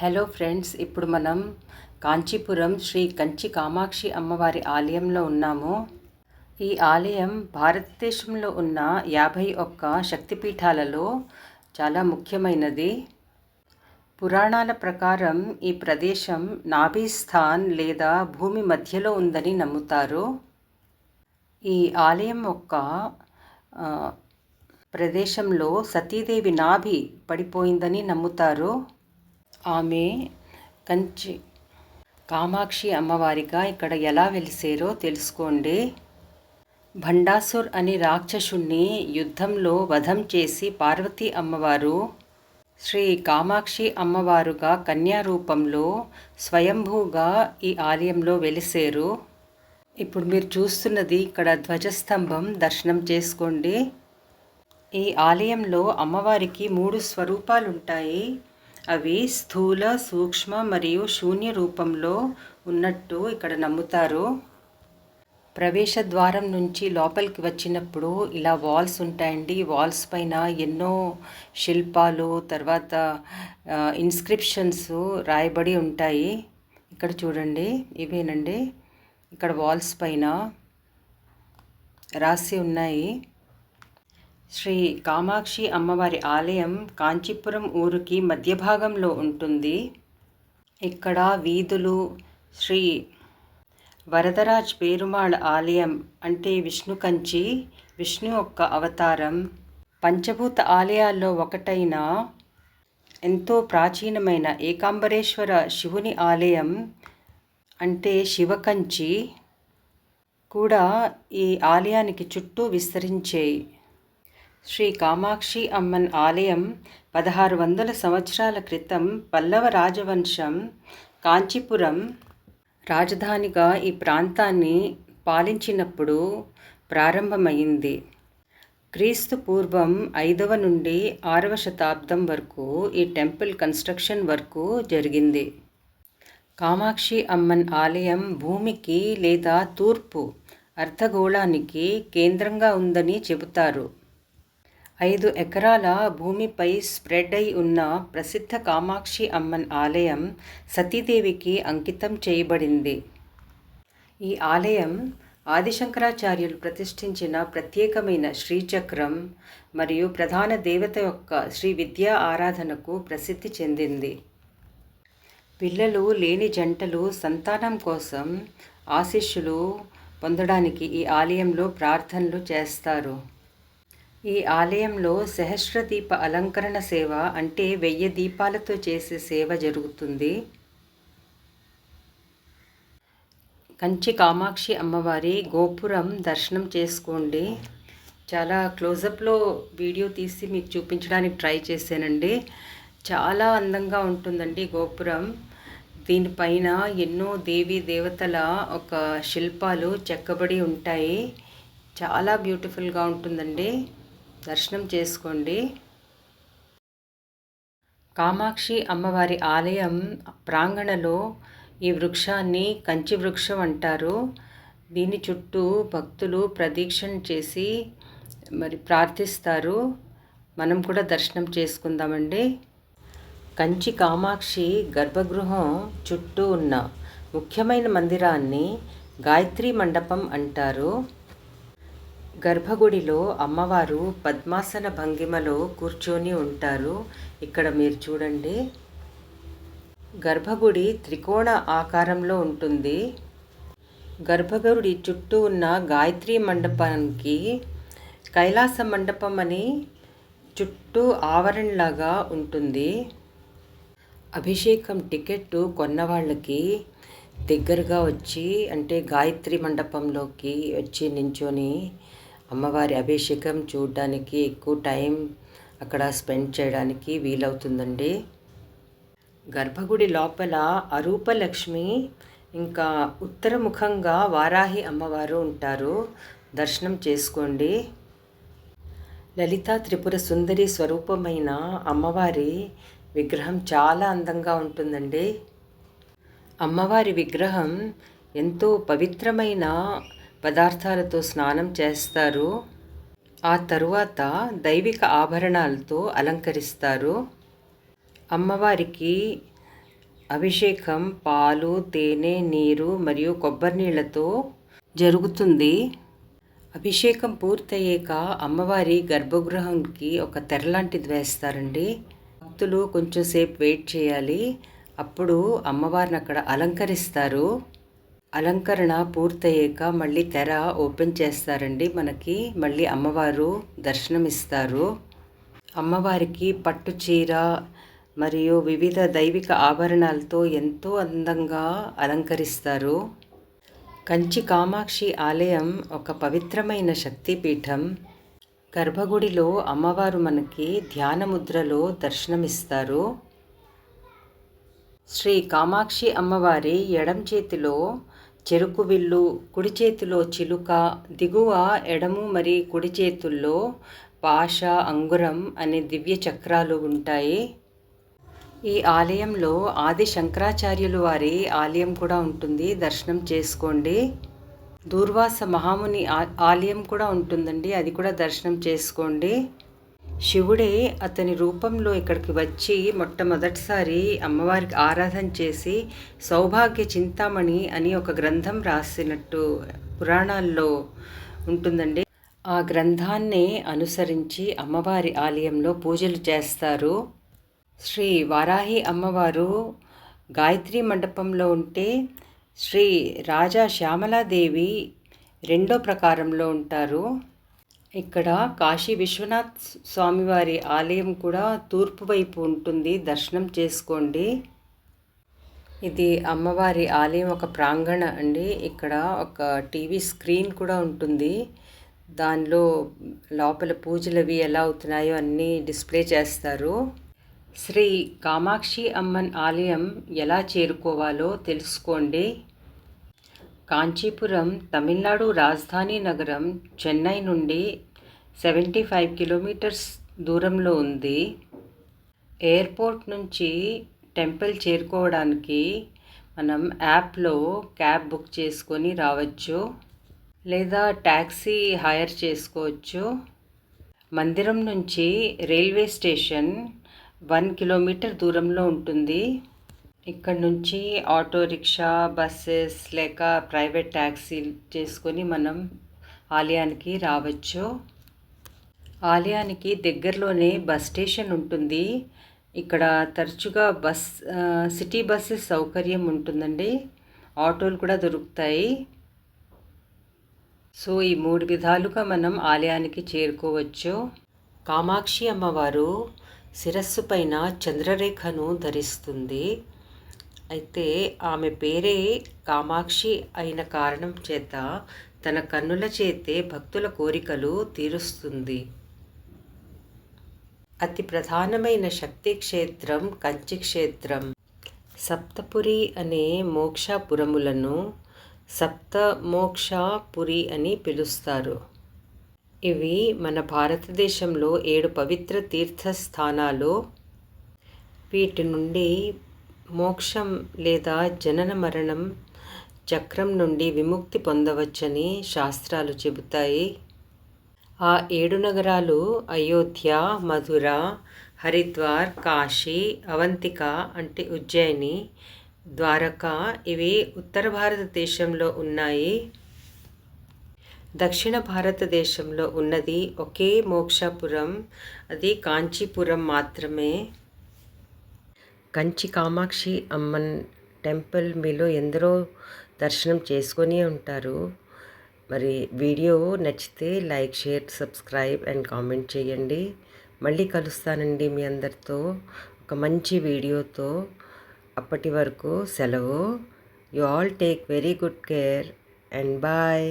Hello friends ఇప్పుడు మనం కాంచీపురం శ్రీ కంచి కామాక్షి అమ్మవారి ఆలయంలో ఉన్నాము. ఈ ఆలయం భారతదేశంలో ఉన్న యాభై ఒక్క శక్తిపీఠాలలో చాలా ముఖ్యమైనది. పురాణాల ప్రకారం ఈ ప్రదేశం నాభిస్థాన్ లేదా భూమి మధ్యలో ఉందని నమ్ముతారు. ఈ ఆలయం యొక్క ప్రదేశంలో సతీదేవి నాభి పడిపోయిందని నమ్ముతారు. ఆమె కంచి. కామాక్షి అమ్మవారిగా ఇక్కడ ఎలా వెలిసారో తెలుసుకోండి. భండాసుర్ అనే రాక్షసుణ్ణి యుద్ధంలో వధం చేసి పార్వతీ అమ్మవారు శ్రీ కామాక్షి అమ్మవారుగా కన్యా రూపంలో స్వయంభూగా ఈ ఆలయంలో వెలిసారు. ఇప్పుడు మీరు చూస్తున్నది ఇక్కడ ధ్వజస్తంభం దర్శనం చేసుకోండి. ఈ ఆలయంలో అమ్మవారికి మూడు స్వరూపాలు ఉంటాయి అవి స్థూల సూక్ష్మ మరియు శూన్య రూపంలో ఉన్నట్టు ఇక్కడ నమ్ముతారు. ప్రవేశ ద్వారం నుంచి లోపలికి వచ్చినప్పుడు ఇలా వాల్స్ ఉంటాయండి. వాల్స్ పైన ఎన్నో శిల్పాలు తర్వాత ఇన్స్క్రిప్షన్స్ రాయబడి ఉంటాయి. ఇక్కడ చూడండి ఇవేనండి. ఇక్కడ వాల్స్ పైన రాసి ఉన్నాయి. శ్రీ కామాక్షి అమ్మవారి ఆలయం కాంచీపురం ఊరికి మధ్య భాగంలో ఉంటుంది. ఇక్కడ వీధులు శ్రీ వరదరాజ్ పేరుమాళ్ ఆలయం అంటే విష్ణు కంచి విష్ణు యొక్క అవతారం. పంచభూత ఆలయాల్లో ఒకటైన ఎంతో ప్రాచీనమైన ఏకాంబరేశ్వర శివుని ఆలయం అంటే శివకంచి కూడా ఈ ఆలయానికి చుట్టూ విస్తరించేయి. శ్రీ కామాక్షి అమ్మన్ ఆలయం పదహారు వందల సంవత్సరాల క్రితం పల్లవ రాజవంశం కాంచీపురం రాజధానిగా ఈ ప్రాంతాన్ని పాలించినప్పుడు ప్రారంభమైంది. క్రీస్తు పూర్వం ఐదవ నుండి ఆరవ శతాబ్దం వరకు ఈ టెంపుల్ కన్స్ట్రక్షన్ వరకు జరిగింది. కామాక్షి అమ్మన్ ఆలయం భూమికి లేదా తూర్పు అర్ధగోళానికి కేంద్రంగా ఉందని చెబుతారు. ఐదు ఎకరాల భూమిపై స్ప్రెడ్ అయి ఉన్న ప్రసిద్ధ కామాక్షి అమ్మన్ ఆలయం సతీదేవికి అంకితం చేయబడింది. ఈ ఆలయం ఆదిశంకరాచార్యులు ప్రతిష్ఠించిన ప్రత్యేకమైన శ్రీచక్రం మరియు ప్రధాన దేవత యొక్క శ్రీ విద్యా ఆరాధనకు ప్రసిద్ధి చెందింది. పిల్లలు లేని జంటలు సంతానం కోసం ఆశీస్సులు పొందడానికి ఈ ఆలయంలో ప్రార్థనలు చేస్తారు. ఈ ఆలయంలో సహస్రదీప అలంకరణ సేవ అంటే వెయ్యి దీపాలతో చేసే సేవ జరుగుతుంది. కంచి కామాక్షి అమ్మవారి గోపురం దర్శనం చేసుకోండి. చాలా క్లోజప్లో వీడియో తీసి మీకు చూపించడానికి ట్రై చేశానండి. చాలా అందంగా ఉంటుందండి గోపురం. దీనిపైన ఎన్నో దేవీ దేవతల ఒక శిల్పాలు చెక్కబడి ఉంటాయి. చాలా బ్యూటిఫుల్గా ఉంటుందండి. దర్శనం చేసుకోండి. కామాక్షి అమ్మవారి ఆలయం ప్రాంగణలో ఈ వృక్షాన్ని కంచి వృక్షం అంటారు. దీని చుట్టూ భక్తులు ప్రదీక్షణ చేసి మరి ప్రార్థిస్తారు. మనం కూడా దర్శనం చేసుకుందామండి. కంచి కామాక్షి గర్భగృహం చుట్టూ ఉన్న ముఖ్యమైన మందిరాన్ని గాయత్రి మండపం అంటారు. గర్భగుడిలో అమ్మవారు పద్మాసన భంగిమలో కూర్చొని ఉంటారు. ఇక్కడ మీరు చూడండి. గర్భగుడి త్రికోణ ఆకారంలో ఉంటుంది. గర్భగుడి చుట్టూ ఉన్న గాయత్రి మండపానికి కైలాస మండపం అని చుట్టూ ఆవరణలాగా ఉంటుంది. అభిషేకం టికెట్ కొన్న వాళ్ళకి దగ్గరగా వచ్చి అంటే గాయత్రి మండపంలోకి వచ్చి నించొని అమ్మవారి అభిషేకం చూడడానికి ఎక్కువ టైం అక్కడ స్పెండ్ చేయడానికి వీలవుతుందండి. గర్భగుడి లోపల అరూపలక్ష్మి ఇంకా ఉత్తరముఖంగా వారాహి అమ్మవారు ఉంటారు. దర్శనం చేసుకోండి. లలిత త్రిపుర సుందరి స్వరూపమైన అమ్మవారి విగ్రహం చాలా అందంగా ఉంటుందండి. అమ్మవారి విగ్రహం ఎంతో పవిత్రమైన పదార్థాలతో స్నానం చేస్తారు. ఆ తరువాత దైవిక ఆభరణాలతో అలంకరిస్తారు. అమ్మవారికి అభిషేకం పాలు తేనె నీరు మరియు కొబ్బరి నీళ్ళతో జరుగుతుంది. అభిషేకం పూర్తయ్యాక అమ్మవారి గర్భగృహంకి ఒక తెరలాంటిది వేస్తారండి. భక్తులు కొంచెంసేపు వెయిట్ చేయాలి. అప్పుడు అమ్మవారిని అక్కడ అలంకరిస్తారు. అలంకరణ పూర్తయ్యాక మళ్ళీ తెర ఓపెన్ చేస్తారండి. మనకి మళ్ళీ అమ్మవారు దర్శనమిస్తారు. అమ్మవారికి పట్టు చీర మరియు వివిధ దైవిక ఆభరణాలతో ఎంతో అందంగా అలంకరిస్తారు. కంచి కామాక్షి ఆలయం ఒక పవిత్రమైన శక్తిపీఠం. గర్భగుడిలో అమ్మవారు మనకి ధ్యానముద్రలో దర్శనమిస్తారు. శ్రీ కామాక్షి అమ్మవారి ఎడం చేతిలో చెరుకు విల్లు కుడి చేతిలో చిలుక దిగువ ఎడము మరి కుడి చేతుల్లో పాష అంగురం అనే దివ్య చక్రాలు ఉంటాయి. ఈ ఆలయంలో ఆది శంకరాచార్యులు వారి ఆలయం కూడా ఉంటుంది. దర్శనం చేసుకోండి. దూర్వాస మహాముని ఆలయం కూడా ఉంటుందండి. అది కూడా దర్శనం చేసుకోండి. శివుడే అతని రూపంలో ఇక్కడికి వచ్చి మొట్టమొదటిసారి అమ్మవారికి ఆరాధన చేసి సౌభాగ్య చింతామణి అని ఒక గ్రంథం రాసినట్టు పురాణాల్లో ఉంటుందండి. ఆ గ్రంథాన్నే అనుసరించి అమ్మవారి ఆలయంలో పూజలు చేస్తారు. శ్రీ వారాహి అమ్మవారు గాయత్రి మండపంలో ఉంటే శ్రీ రాజా శ్యామలాదేవి రెండో ప్రకారంలో ఉంటారు. ఇక్కడ కాశీ విశ్వనాథ్ స్వామివారి ఆలయం కూడా తూర్పు వైపు ఉంటుంది. దర్శనం చేసుకోండి. ఇది అమ్మవారి ఆలయం ఒక ప్రాంగణ అండి. ఇక్కడ ఒక టీవీ స్క్రీన్ కూడా ఉంటుంది. దానిలో లోపల పూజలు అవి ఎలా అవుతున్నాయో అన్నీ డిస్ప్లే చేస్తారు. శ్రీ కామాక్షి అమ్మన్ ఆలయం ఎలా చేరుకోవాలో తెలుసుకోండి. కాంచీపురం తమిళనాడు రాజధాని నగరం చెన్నై నుండి సెవెంటీ ఫైవ్ కిలోమీటర్స్ దూరంలో ఉంది. ఎయిర్పోర్ట్ నుంచి టెంపుల్ చేరుకోవడానికి మనం యాప్లో క్యాబ్ బుక్ చేసుకొని రావచ్చు లేదా ట్యాక్సీ హైర్ చేసుకోవచ్చు. మందిరం నుంచి రైల్వే స్టేషన్ వన్ కిలోమీటర్ దూరంలో ఉంటుంది. ఇక్కడ నుంచి ఆటో రిక్షా బస్సెస్ లేక ప్రైవేట్ ట్యాక్సీ చేసుకొని మనం ఆలయానికి రావచ్చు. ఆలయానికి దగ్గరలోనే బస్ స్టేషన్ ఉంటుంది. ఇక్కడ తరచుగా బస్ సిటీ బస్సెస్ సౌకర్యం ఉంటుందండి. ఆటోలు కూడా దొరుకుతాయి. సో ఈ మూడు విధాలుగా మనం ఆలయానికి చేరుకోవచ్చు. కామాక్షి అమ్మవారు శిరస్సు పైన చంద్రరేఖను ధరిస్తుంది. అయితే ఆమె పేరే కామాక్షి అయిన కారణం చేత తన కన్నుల చేతే భక్తుల కోరికలు తీరుస్తుంది. అతి ప్రధానమైన శక్తి క్షేత్రం కంచి క్షేత్రం. సప్తపురి అనే మోక్షపురములను సప్తమోక్షపురి అని పిలుస్తారు. ఇవి మన భారతదేశంలో ఏడు పవిత్ర తీర్థస్థానాలు. వీటి నుండి మోక్షం లేదా జనన మరణం చక్రం నుండి విముక్తి పొందవచ్చని శాస్త్రాలు చెబుతాయి. ఆ ఏడు నగరాలు అయోధ్య మధుర హరిద్వార్ కాశీ అవంతిక అంటే ఉజ్జయిని ద్వారక ఇవి ఉత్తర భారతదేశంలో ఉన్నాయి. దక్షిణ భారతదేశంలో ఉన్నది ఒకే మోక్షపురం అది కాంచీపురం మాత్రమే. కంచి కామాక్షి అమ్మన్ టెంపుల్ మీలో ఎందరో దర్శనం చేసుకొని ఉంటారు. మరి వీడియో నచ్చితే like share subscribe and comment చేయండి. మళ్ళీ కలుస్తానండి మీ అందరితో. ఒక మంచి వీడియోతో. అప్పటి వరకు సెలవు. You all take very good care and bye